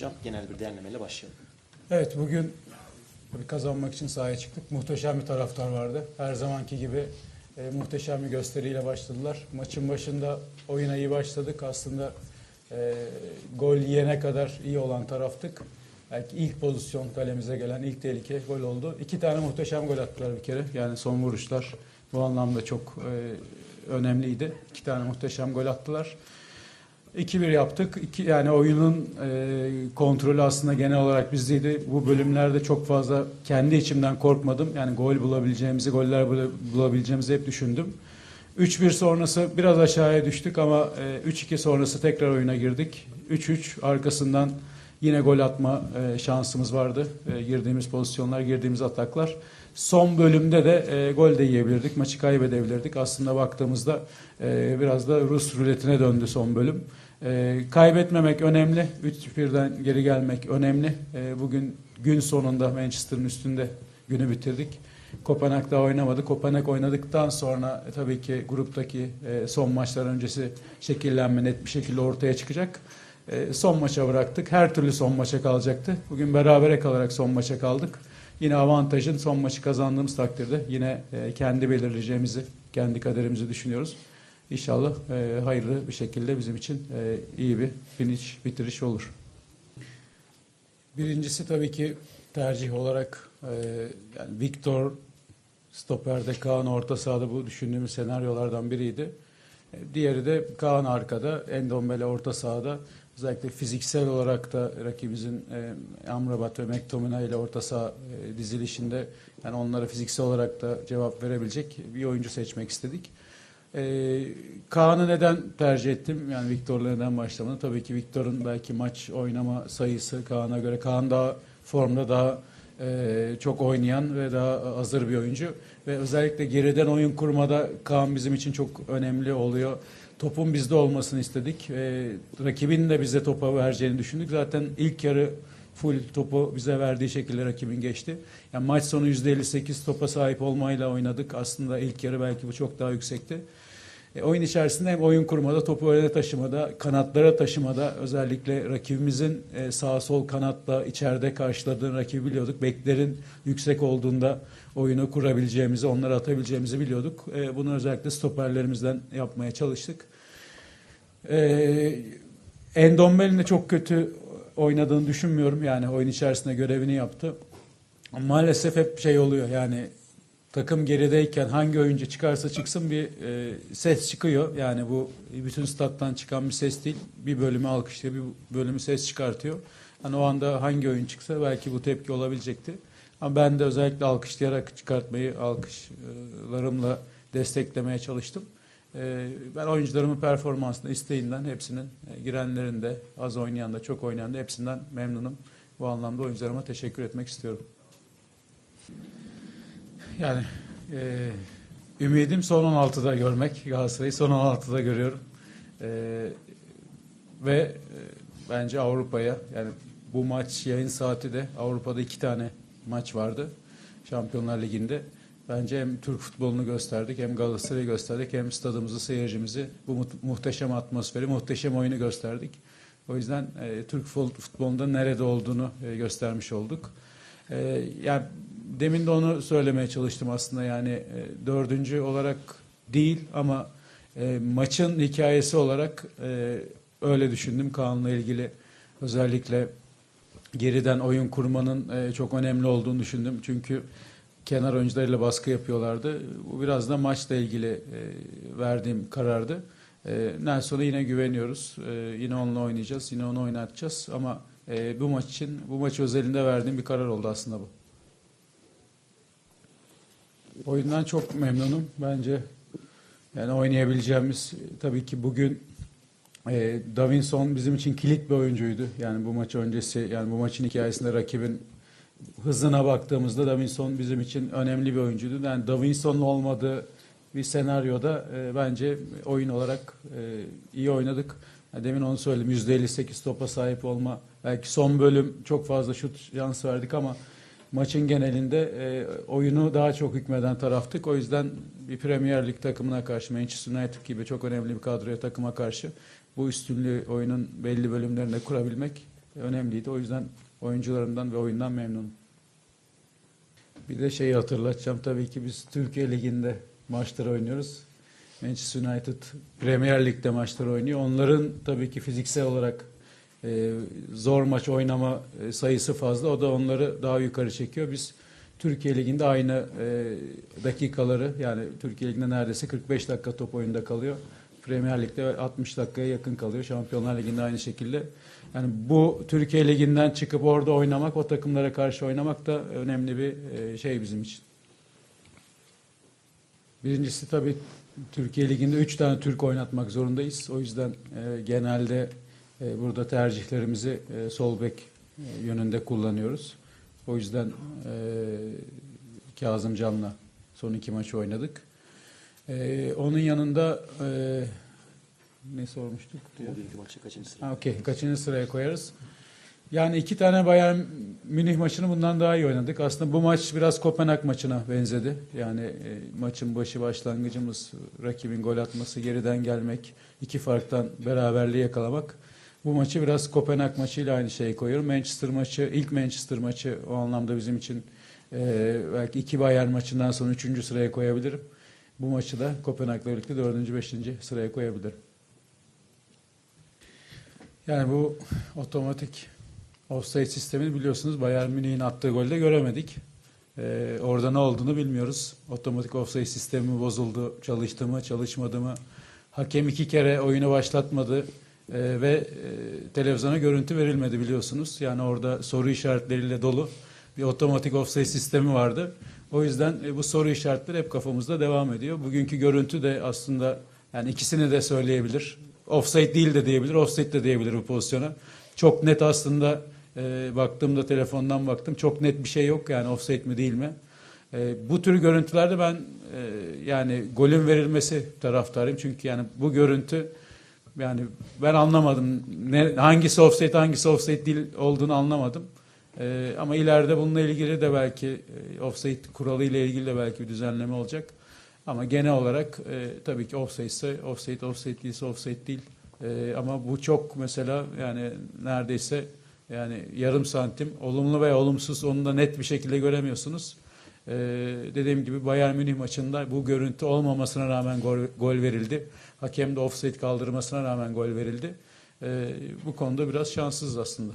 hocam genel bir değerlemeyle başlayalım. Evet bugün tabii kazanmak için sahaya çıktık. Muhteşem bir taraftar vardı. Her zamanki gibi e, muhteşem bir gösteriyle başladılar. Maçın başında oyuna iyi başladık. Aslında e, gol yiyene kadar iyi olan taraftık. Belki ilk pozisyon kalemize gelen ilk tehlike gol oldu. İki tane muhteşem gol attılar bir kere. Yani son vuruşlar bu anlamda çok e, önemliydi. İki tane muhteşem gol attılar. 2-1 yaptık. İki, yani oyunun e, kontrolü aslında genel olarak bizdeydi. Bu bölümlerde çok fazla kendi içimden korkmadım. Yani gol bulabileceğimizi, goller bula- bulabileceğimizi hep düşündüm. 3-1 sonrası biraz aşağıya düştük ama e, 3-2 sonrası tekrar oyuna girdik. 3-3 arkasından yine gol atma e, şansımız vardı. E, girdiğimiz pozisyonlar, girdiğimiz ataklar. Son bölümde de e, gol de yiyebilirdik, maçı kaybedebilirdik. Aslında baktığımızda e, biraz da Rus ruletine döndü son bölüm. E, kaybetmemek önemli, 3-1'den geri gelmek önemli. E, bugün gün sonunda Manchester'ın üstünde günü bitirdik. Kopenhag'da oynamadı. Kopenhag oynadıktan sonra e, tabii ki gruptaki e, son maçlar öncesi şekillenme net bir şekilde ortaya çıkacak. E, son maça bıraktık. Her türlü son maça kalacaktı. Bugün berabere kalarak son maça kaldık. Yine avantajın son maçı kazandığımız takdirde yine e, kendi belirleyeceğimizi, kendi kaderimizi düşünüyoruz. İnşallah e, hayırlı bir şekilde bizim için e, iyi bir finish, bitiriş olur. Birincisi tabii ki tercih olarak e, yani Victor stoperde Kaan orta sahada bu düşündüğümüz senaryolardan biriydi. Diğeri de Kaan arkada, Endombele orta sahada. Özellikle fiziksel olarak da rakibimizin e, Amrabat ve McTominay ile orta saha e, dizilişinde yani onlara fiziksel olarak da cevap verebilecek bir oyuncu seçmek istedik. Ee, Kaan'ı neden tercih ettim? Yani Victor'la neden başlamadım? Tabii ki Victor'un belki maç oynama sayısı Kaan'a göre. Kaan daha formda daha e, çok oynayan ve daha hazır bir oyuncu. Ve özellikle geriden oyun kurmada Kaan bizim için çok önemli oluyor. Topun bizde olmasını istedik. E, rakibin de bize topa vereceğini düşündük. Zaten ilk yarı full topu bize verdiği şekilde rakibin geçti. Yani maç sonu %58 topa sahip olmayla oynadık. Aslında ilk yarı belki bu çok daha yüksekti. E, oyun içerisinde hem oyun kurmada, topu öne taşımada, kanatlara taşımada özellikle rakibimizin e, sağ sol kanatla içeride karşıladığını rakibi biliyorduk. Beklerin yüksek olduğunda oyunu kurabileceğimizi, onları atabileceğimizi biliyorduk. E, bunu özellikle stoperlerimizden yapmaya çalıştık. E, Endombele'nin de çok kötü oynadığını düşünmüyorum. Yani oyun içerisinde görevini yaptı. Maalesef hep şey oluyor yani takım gerideyken hangi oyuncu çıkarsa çıksın bir e, ses çıkıyor. Yani bu bütün stat'tan çıkan bir ses değil. Bir bölümü alkışlıyor, bir bölümü ses çıkartıyor. Hani o anda hangi oyun çıksa belki bu tepki olabilecekti. Ama ben de özellikle alkışlayarak çıkartmayı alkışlarımla desteklemeye çalıştım. E, Ben oyuncularımın performansına, isteğinden hepsinin e, girenlerin de, az oynayan da, çok oynayan da hepsinden memnunum. Bu anlamda oyuncularıma teşekkür etmek istiyorum. Yani e, ümidim son 16'da görmek. Galatasaray'ı son 16'da görüyorum. E, ve e, bence Avrupa'ya yani bu maç yayın saati de Avrupa'da iki tane maç vardı. Şampiyonlar Ligi'nde. Bence hem Türk futbolunu gösterdik hem Galatasaray'ı gösterdik hem stadımızı, seyircimizi bu mu- muhteşem atmosferi, muhteşem oyunu gösterdik. O yüzden e, Türk fut- futbolunda nerede olduğunu e, göstermiş olduk. E, yani demin de onu söylemeye çalıştım aslında yani e, dördüncü olarak değil ama e, maçın hikayesi olarak e, öyle düşündüm Kaan'la ilgili özellikle geriden oyun kurmanın e, çok önemli olduğunu düşündüm. Çünkü kenar oyuncularıyla baskı yapıyorlardı. Bu biraz da maçla ilgili e, verdiğim karardı. E, Nelson'a yine güveniyoruz. E, yine onunla oynayacağız. Yine onu oynatacağız. Ama e, bu maç için, bu maç özelinde verdiğim bir karar oldu aslında bu. Oyundan çok memnunum. Bence yani oynayabileceğimiz tabii ki bugün e, Davinson bizim için kilit bir oyuncuydu. Yani bu maç öncesi yani bu maçın hikayesinde rakibin hızına baktığımızda Davinson bizim için önemli bir oyuncuydu. Yani Davinson'un olmadığı bir senaryoda e, bence oyun olarak e, iyi oynadık. Yani demin onu söyledim. %58 topa sahip olma. Belki son bölüm çok fazla şut şans verdik ama maçın genelinde e, oyunu daha çok hükmeden taraftık. O yüzden bir Premier Lig takımına karşı Manchester United gibi çok önemli bir kadroya takıma karşı bu üstünlüğü oyunun belli bölümlerinde kurabilmek önemliydi. O yüzden oyuncularımdan ve oyundan memnunum. Bir de şeyi hatırlatacağım tabii ki biz Türkiye Ligi'nde maçlar oynuyoruz. Manchester United Premier Lig'de maçlar oynuyor. Onların tabii ki fiziksel olarak e, zor maç oynama e, sayısı fazla. O da onları daha yukarı çekiyor. Biz Türkiye Ligi'nde aynı e, dakikaları yani Türkiye Ligi'nde neredeyse 45 dakika top oyunda kalıyor. Premier Lig'de 60 dakikaya yakın kalıyor. Şampiyonlar Ligi'nde aynı şekilde. Yani bu Türkiye Ligi'nden çıkıp orada oynamak, o takımlara karşı oynamak da önemli bir e, şey bizim için. Birincisi tabii Türkiye Ligi'nde 3 tane Türk oynatmak zorundayız. O yüzden e, genelde burada tercihlerimizi e, sol bek e, yönünde kullanıyoruz. O yüzden e, Kazım Can'la son iki maçı oynadık. E, onun yanında e, ne sormuştuk? Bugünkü maçı kaçıncı sıra? Ha, Okey. Kaçıncı sıraya koyarız? Yani iki tane Bayern Münih maçını bundan daha iyi oynadık. Aslında bu maç biraz Kopenhag maçına benzedi. Yani e, maçın başı başlangıcımız rakibin gol atması, geriden gelmek, iki farktan beraberliği yakalamak. Bu maçı biraz Kopenhag maçıyla aynı şeyi koyuyorum. Manchester maçı, ilk Manchester maçı o anlamda bizim için e, belki iki Bayern maçından sonra üçüncü sıraya koyabilirim. Bu maçı da Kopenhag'la birlikte dördüncü, beşinci sıraya koyabilirim. Yani bu otomatik offside sistemini biliyorsunuz Bayern Münih'in attığı golde göremedik. Ee, orada ne olduğunu bilmiyoruz. Otomatik offside sistemi bozuldu, çalıştı mı, çalışmadı mı? Hakem iki kere oyunu başlatmadı ee, ve e, televizyona görüntü verilmedi biliyorsunuz. Yani orada soru işaretleriyle dolu bir otomatik offside sistemi vardı. O yüzden e, bu soru işaretleri hep kafamızda devam ediyor. Bugünkü görüntü de aslında yani ikisini de söyleyebilir. Offside değil de diyebilir, offside de diyebilir bu pozisyona. Çok net aslında e, baktığımda telefondan baktım. Çok net bir şey yok yani offside mi değil mi? E, bu tür görüntülerde ben e, yani golün verilmesi taraftarıyım. Çünkü yani bu görüntü yani ben anlamadım. Ne, hangisi offside hangisi offside değil olduğunu anlamadım. E, ama ileride bununla ilgili de belki e, offside kuralı ile ilgili de belki bir düzenleme olacak. Ama genel olarak e, tabii ki offside ise offside, offside değilse offside değil. E, ama bu çok mesela yani neredeyse yani yarım santim olumlu veya olumsuz onu da net bir şekilde göremiyorsunuz. E, dediğim gibi Bayern Münih maçında bu görüntü olmamasına rağmen gol, gol verildi. Hakem de offside kaldırmasına rağmen gol verildi. E, bu konuda biraz şanssız aslında.